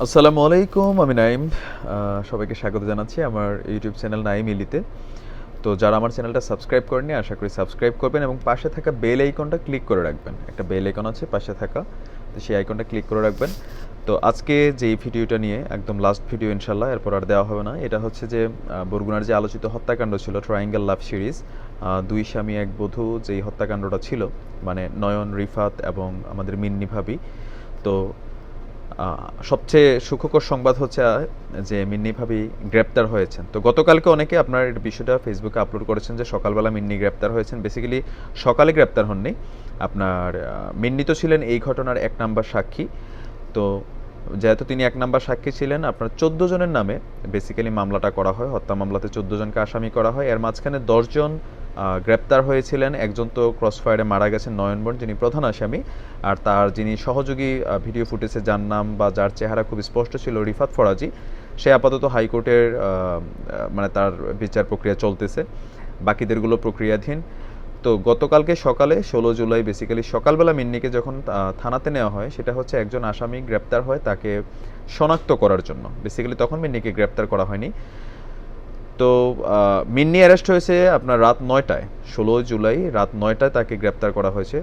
আসসালামু আলাইকুম, আমি নাইম। সবাইকে স্বাগত জানাচ্ছি আমার ইউটিউব চ্যানেল নাইম ইলিতে। তো যারা আমার চ্যানেলটা সাবস্ক্রাইব করেনি আশা করি সাবস্ক্রাইব করবেন এবং পাশে থাকা বেল আইকনটা ক্লিক করে রাখবেন। একটা বেল আইকন আছে পাশে থাকা, তো সেই আইকনটা ক্লিক করে রাখবেন। তো আজকে যে ভিডিওটা নিয়ে, একদম লাস্ট ভিডিও ইনশাল্লাহ এরপর আর দেওয়া হবে না। এটা হচ্ছে যে বরগুনার যে আলোচিত হত্যাকাণ্ড ছিল ট্রায়াঙ্গেল লাভ সিরিজ দুই স্বামী, এক বধূ যেই হত্যাকাণ্ডটা ছিল মানে নয়ন, রিফাত এবং আমাদের মিন্নি ভাবি। তো সবচেয়ে সুখকর সংবাদ হচ্ছে যে মিন্নি ভাবি গ্রেপ্তার হয়েছেন। তো গতকালকে অনেকে আপনার বিষয়টা ফেসবুকে আপলোড করেছেন যে সকালবেলা মিন্নি গ্রেপ্তার হয়েছেন। বেসিক্যালি সকালে গ্রেপ্তার হননি। আপনার মিন্নি তো ছিলেন এই ঘটনার এক নাম্বার সাক্ষী। তো যেহেতু তিনি এক নাম্বার সাক্ষী ছিলেন, আপনার চোদ্দ জনের নামে বেসিক্যালি মামলাটা করা হয়, হত্যা মামলাতে চোদ্দ জনকে আসামি করা হয়। এর মাঝখানে দশজন গ্রেপ্তার হয়েছিলেন। একজন তো ক্রস ফায়ারে মারা গেছেন নয়নবন যিনি প্রধান আসামি। আর তার যিনি সহযোগী ভিডিও ফুটেজে যার নাম বা যার চেহারা খুব স্পষ্ট ছিল, রিফাত ফরাজি। সে আপাতত হাইকোর্টের মানে তার বিচার প্রক্রিয়া চলতেছে। বাকিদেরগুলো প্রক্রিয়াধীন। তো গতকালকে সকালে, ষোলো জুলাই বেসিক্যালি সকালবেলা মিন্নিকে যখন থানাতে নেওয়া হয়, সেটা হচ্ছে একজন আসামি গ্রেপ্তার হয় তাকে শনাক্ত করার জন্য। বেসিক্যালি তখন মিন্নিকে গ্রেপ্তার করা হয়নি। তো মিন্নি অ্যারেস্ট হয়েছে আপনার রাত নয়টায়, ষোলো জুলাই রাত নয়টায় তাকে গ্রেপ্তার করা হয়েছে।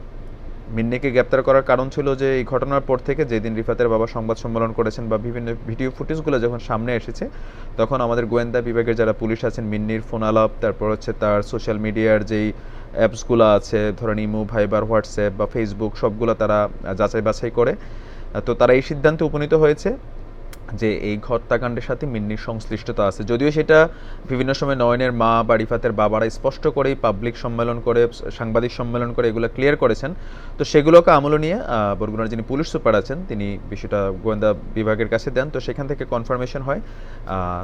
মিন্নিকে গ্রেপ্তার করার কারণ ছিল যে, এই ঘটনার পর থেকে যেদিন রিফাতের বাবা সংবাদ সম্মেলন করেছেন বা বিভিন্ন ভিডিও ফুটেজগুলো যখন সামনে এসেছে, তখন আমাদের গোয়েন্দা বিভাগের যারা পুলিশ আছেন, মিন্নির ফোন আলাপ, তারপর হচ্ছে তার সোশ্যাল মিডিয়ার যেই অ্যাপসগুলো আছে, ধরেন ইমো, ভাইবার, হোয়াটসঅ্যাপ বা ফেসবুক, সবগুলো তারা যাচাই বাছাই করে। তো তারা এই সিদ্ধান্তে উপনীত হয়েছে। যে এই হত্যাকাণ্ডের সাথে মিন্নির সংশ্লিষ্টতা আছে। যদিও সেটা বিভিন্ন সময় নয়নের মা বা রিফাতের বাবারা স্পষ্ট করেই পাবলিক সম্মেলন করে, সাংবাদিক সম্মেলন করে এগুলো ক্লিয়ার করেছেন। তো সেগুলোকে আমল নিয়ে বরগুনার যিনি পুলিশ সুপার আছেন, তিনি বিষয়টা গোয়েন্দা বিভাগের কাছে দেন। তো সেখান থেকে কনফার্মেশন হয়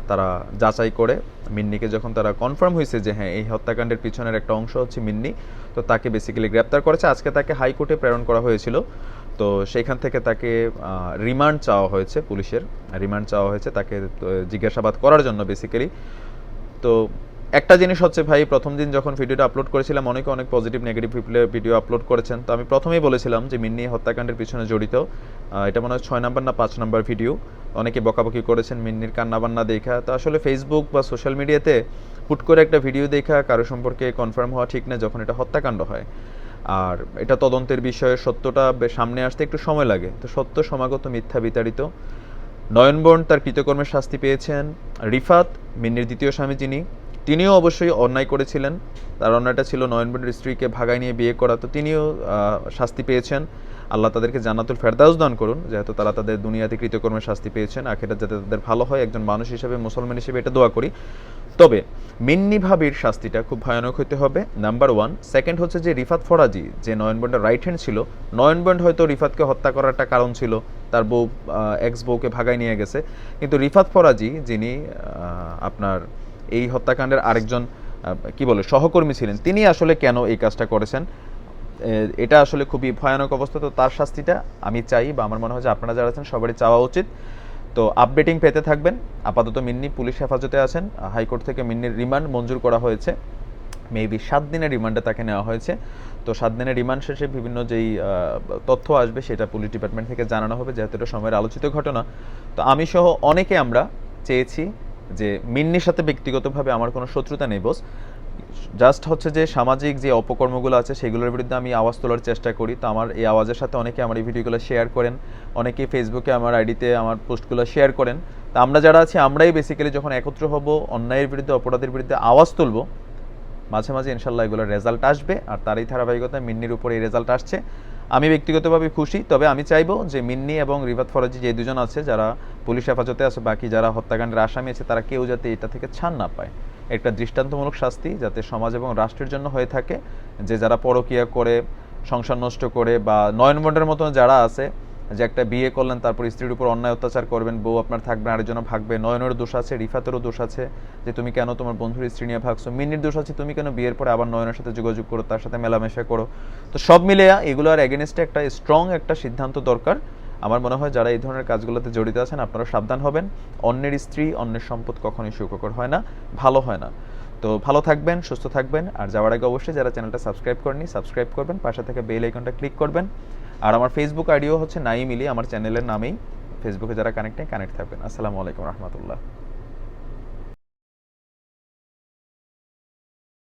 তারা যাচাই করে। মিন্নিকে যখন তারা কনফার্ম হয়েছে যে হ্যাঁ এই হত্যাকাণ্ডের পিছনের একটা অংশ হচ্ছে মিন্নি, তো তাকে বেসিক্যালি গ্রেপ্তার করেছে। আজকে তাকে হাইকোর্টে প্রেরণ করা হয়েছিল। তো সেইখান থেকে তাকে রিমান্ড চাওয়া হয়েছে পুলিশের। রিমান্ড চাওয়া হয়েছে তাকে জিজ্ঞাসাবাদ করার জন্য বেসিক্যালি তো একটা জিনিস হচ্ছে ভাই, প্রথম দিন যখন ভিডিওটা আপলোড করেছিলাম, অনেকে অনেক পজিটিভ নেগেটিভ ভিডিও আপলোড করেছেন। তো আমি প্রথমেই বলেছিলাম যে মিন্নি হত্যাকাণ্ডের পিছনে জড়িত। এটা মনে হয় ছয় নাম্বার না পাঁচ নাম্বার ভিডিও অনেকে বকাবকি করেছেন মিন্নির কান্নাবান্না দেখা। তো আসলে ফেসবুক বা সোশ্যাল মিডিয়াতে হুট করে একটা ভিডিও দেখা, কারও সম্পর্কে কনফার্ম হওয়া ঠিক না যখন এটা হত্যাকাণ্ড হয়। আর এটা তদন্তের বিষয়ে সত্যটা সামনে আসতে একটু সময় লাগে। তো সত্য, সমাগত, মিথ্যা বিতাড়িত। নয়নবর্ণ তার কৃতকর্মের শাস্তি পেয়েছেন রিফাত মিন্নির দ্বিতীয় স্বামী যিনি। তিনিও অবশ্যই অন্যায় করেছিলেন। তার অন্যায়টা ছিল নয়নবর্ণের স্ত্রীকে ভাগায় নিয়ে বিয়ে করা। তো তিনিও শাস্তি পেয়েছেন। আল্লাহ তাদেরকে জান্নাতুল ফেরদাউস দান করুন, যেহেতু তারা তাদের দুনিয়াতে কৃতকর্মের শাস্তি পেয়েছেন। আখেরাত যাতে তাদের ভালো হয়, একজন মানুষ হিসেবে, মুসলমান হিসেবে এটা দোয়া করি। তবে মিন্নি ভাবির শাস্তিটা খুব ভয়ানক হতে হবে। নাম্বার ওয়ান, সেকেন্ড হচ্ছে যে রিফাত ফরাজি, যে নয়নবন্ডের রাইট হ্যান্ড ছিল, নয়নবন্ড হয়তো রিফাতকে হত্যা করার একটা কারণ ছিল, তার বউ এক্স বউকে ভাগায় নিয়ে গেছে। কিন্তু রিফাত ফরাজি, যিনি আপনার এই হত্যাকাণ্ডের আরেকজন কি বলে, সহকর্মী ছিলেন, তিনি আসলে কেন এই কাজটা করেছেন? এটা আসলে খুবই ভয়ানক অবস্থা। তো তার শাস্তিটা আমি চাই বা আমার মনে হয় যে আপনারা যারা আছেন সবারই চাওয়া উচিত। তো আপডেটিং পেতে থাকবেন। আপাতত মিন্নি পুলিশ হেফাজতে আছেন। হাইকোর্ট থেকে মিন্নির রিমান্ড মঞ্জুর করা হয়েছে। মেবি সাত দিনের রিমান্ডে তাকে নেওয়া হয়েছে। তো সাত দিনের রিমান্ড শেষে বিভিন্ন যেই তথ্য আসবে সেটা পুলিশ ডিপার্টমেন্ট থেকে জানানো হবে, যেহেতু এটা সময়ের আলোচিত ঘটনা। তো আমি সহ অনেকে আমরা চেয়েছি যে মিন্নির সাথে ব্যক্তিগতভাবে আমার কোনো শত্রুতা নেই বস জাস্ট হচ্ছে যে সামাজিক যে অপকর্মগুলো আছে, সেগুলোর বিরুদ্ধে আমি আওয়াজ তোলার চেষ্টা করি। তো আমার এই আওয়াজের সাথে অনেকে আমার এই ভিডিওগুলো শেয়ার করেন, অনেকে ফেসবুকে আমার আইডিতে আমার পোস্টগুলো শেয়ার করেন। তো আমরা যারা আছি, আমরাই বেসিক্যালি যখন একত্র হব, অন্যায়ের বিরুদ্ধে, অপরাধের বিরুদ্ধে আওয়াজ তুলব, মাঝে মাঝে ইনশাল্লাহ এগুলোর রেজাল্ট আসবে, আর তারই ধারাবাহিকতায় মিন্নির উপর এই রেজাল্ট আসছে। আমি ব্যক্তিগতভাবে খুশি, তবে আমি চাইব যে মিন্নি এবং রিভাত ফরাজি যে দুজন আছে, যারা পুলিশ হেফাজতে আছে, বাকি যারা হত্যাকাণ্ডের আসামি আছে, তারা কেউ যাতে এটা থেকে ছাড় না পায়। একটা দৃষ্টান্তমূলক শাস্তি যাতে সমাজ এবং রাষ্ট্রের জন্য হয়ে থাকে। যে যারা পরকিয়া করে, সংসার নষ্ট করে বা নয়নবন্ডের মতন যারা আছে, যে একটা বিয়ে করলেন, তারপর স্ত্রীর উপর অন্যায় অত্যাচার করবেন, বউ আপনার থাকবে আরেকজন ভাগবে, নয়নের দোষ আছে, রিফাতেরও দোষ আছে, যে তুমি কেন তোমার বন্ধুর স্ত্রী নিয়ে ভাগছো মিনির দোষ আছে, তুমি কেন বিয়ের পরে আবার নয়নের সাথে যোগাযোগ করো, তার সাথে মেলামেশা করো। তো সব মিলে এগুলোর এগেনস্টে একটা স্ট্রং একটা সিদ্ধান্ত দরকার। আমার মনে হয় যারা এই ধরনের কাজগুলোতে জড়িত আছেন আপনারা সাবধান হবেন। অন্যের স্ত্রী, অন্যের সম্পদ কখনোই সুখকর হয় না, ভালো হয় না। তো ভালো থাকবেন, সুস্থ থাকবেন, আর যাওয়ার আগে অবশ্যই যারা চ্যানেলটা সাবস্ক্রাইব করেনি সাবস্ক্রাইব করবেন, পাশে থেকে বেল আইকনটা ক্লিক করবেন। আর আমার ফেসবুক আইডিও হচ্ছে নাইমিলি আমার চ্যানেলের নামেই। ফেসবুকে যারা কানেক্ট নেই কানেক্ট থাকবেন। আসসালামু আলাইকুম রহমতুল্লাহ।